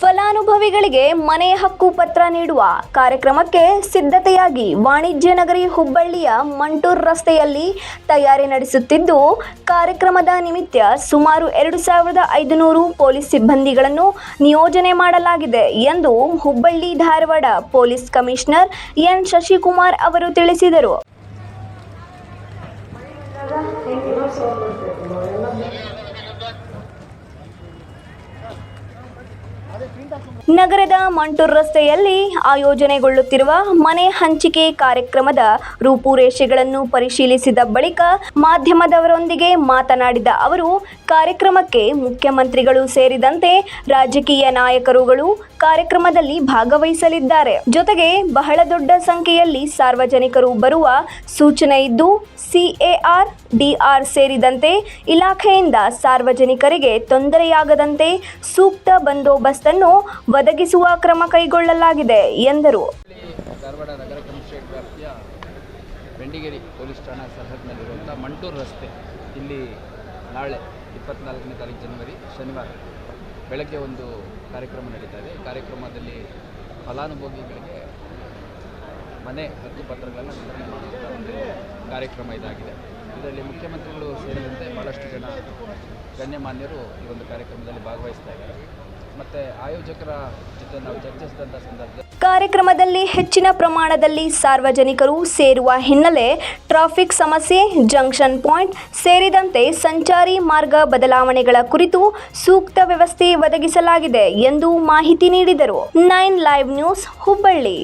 ಫಲಾನುಭವಿಗಳಿಗೆ ಮನೆ ಹಕ್ಕು ಪತ್ರ ನೀಡುವ ಕಾರ್ಯಕ್ರಮಕ್ಕೆ ಸಿದ್ಧತೆಯಾಗಿ ವಾಣಿಜ್ಯ ನಗರಿ ಹುಬ್ಬಳ್ಳಿಯ ಮಂಟೂರ್ ರಸ್ತೆಯಲ್ಲಿ ತಯಾರಿ ನಡೆಸುತ್ತಿದ್ದು, ಕಾರ್ಯಕ್ರಮದ ನಿಮಿತ್ತ ಸುಮಾರು ಎರಡು ಸಾವಿರದ ಐದುನೂರು ಪೊಲೀಸ್ ಸಿಬ್ಬಂದಿಗಳನ್ನು ನಿಯೋಜನೆ ಮಾಡಲಾಗಿದೆ ಎಂದು Hubballi Dharwad police commissioner N Shashikumar ಅವರು ತಿಳಿಸಿದರು. ನಗರದ ಮಂಟೂರ್ ರಸ್ತೆಯಲ್ಲಿ ಆಯೋಜನೆಗೊಳ್ಳುತ್ತಿರುವ ಮನೆ ಹಂಚಿಕೆ ಕಾರ್ಯಕ್ರಮದ ರೂಪುರೇಷೆಗಳನ್ನು ಪರಿಶೀಲಿಸಿದ ಬಳಿಕ ಮಾಧ್ಯಮದವರೊಂದಿಗೆ ಮಾತನಾಡಿದ ಅವರು ಕಾರ್ಯಕ್ರಮಕ್ಕೆ ಮುಖ್ಯಮಂತ್ರಿಗಳು ಸೇರಿದಂತೆ ರಾಜಕೀಯ ನಾಯಕರುಗಳು ಕಾರ್ಯಕ್ರಮದಲ್ಲಿ ಭಾಗವಹಿಸಲಿದ್ದಾರೆ. ಜೊತೆಗೆ ಬಹಳ ದೊಡ್ಡ ಸಂಖ್ಯೆಯಲ್ಲಿ ಸಾರ್ವಜನಿಕರು ಬರುವ ಸೂಚನೆ ಇದ್ದು ಸಿಎಆರ್ ಡಿಆರ್ ಸೇರಿದಂತೆ ಇಲಾಖೆಯಿಂದ ಸಾರ್ವಜನಿಕರಿಗೆ ತೊಂದರೆಯಾಗದಂತೆ ಸೂಕ್ತ ಬಂದೋಬಸ್ತನ್ನು ಒದಗಿಸುವ ಕ್ರಮ ಕೈಗೊಳ್ಳಲಾಗಿದೆ ಎಂದರು. ಬೆಂಡಿಗೇರಿ ಪೊಲೀಸ್ ಠಾಣಾ ಸರಹದ್ದಿನಲ್ಲಿರುವಂಥ ಮಂಟೂರು ರಸ್ತೆ ಇಲ್ಲಿ ನಾಳೆ ಇಪ್ಪತ್ನಾಲ್ಕನೇ ತಾರೀಕು ಜನವರಿ, ಶನಿವಾರ ಬೆಳಗ್ಗೆ ಒಂದು ಕಾರ್ಯಕ್ರಮ ನಡೀತಾ ಇದೆ. ಕಾರ್ಯಕ್ರಮದಲ್ಲಿ ಫಲಾನುಭವಿಗಳಿಗೆ ಮನೆ ಹಕ್ಕು ಪತ್ರಗಳನ್ನು ವಿತರಣೆ ಮಾಡುವಂಥ ಒಂದು ಕಾರ್ಯಕ್ರಮ ಇದಾಗಿದೆ. ಇದರಲ್ಲಿ ಮುಖ್ಯಮಂತ್ರಿಗಳು ಸೇರಿದಂತೆ ಭಾಳಷ್ಟು ಜನ ಗಣ್ಯಮಾನ್ಯರು ಈ ಒಂದು ಕಾರ್ಯಕ್ರಮದಲ್ಲಿ ಭಾಗವಹಿಸ್ತಾ ಇದ್ದಾರೆ. ಮತ್ತು ಆಯೋಜಕರ ಜೊತೆ ನಾವು ಚರ್ಚಿಸಿದಂಥ ಸಂದರ್ಭದಲ್ಲಿ ಕಾರ್ಯಕ್ರಮದಲ್ಲಿ ಹೆಚ್ಚಿನ ಪ್ರಮಾಣದಲ್ಲಿ ಸಾರ್ವಜನಿಕರು ಸೇರುವ ಹಿನ್ನೆಲೆ ಟ್ರಾಫಿಕ್ ಸಮಸ್ಯೆ, ಜಂಕ್ಷನ್ ಪಾಯಿಂಟ್ ಸೇರಿದಂತೆ ಸಂಚಾರಿ ಮಾರ್ಗ ಬದಲಾವಣೆಗಳ ಕುರಿತು ಸೂಕ್ತ ವ್ಯವಸ್ಥೆ ಒದಗಿಸಲಾಗಿದೆ ಎಂದು ಮಾಹಿತಿ ನೀಡಿದರು. Nine live news Hubballi.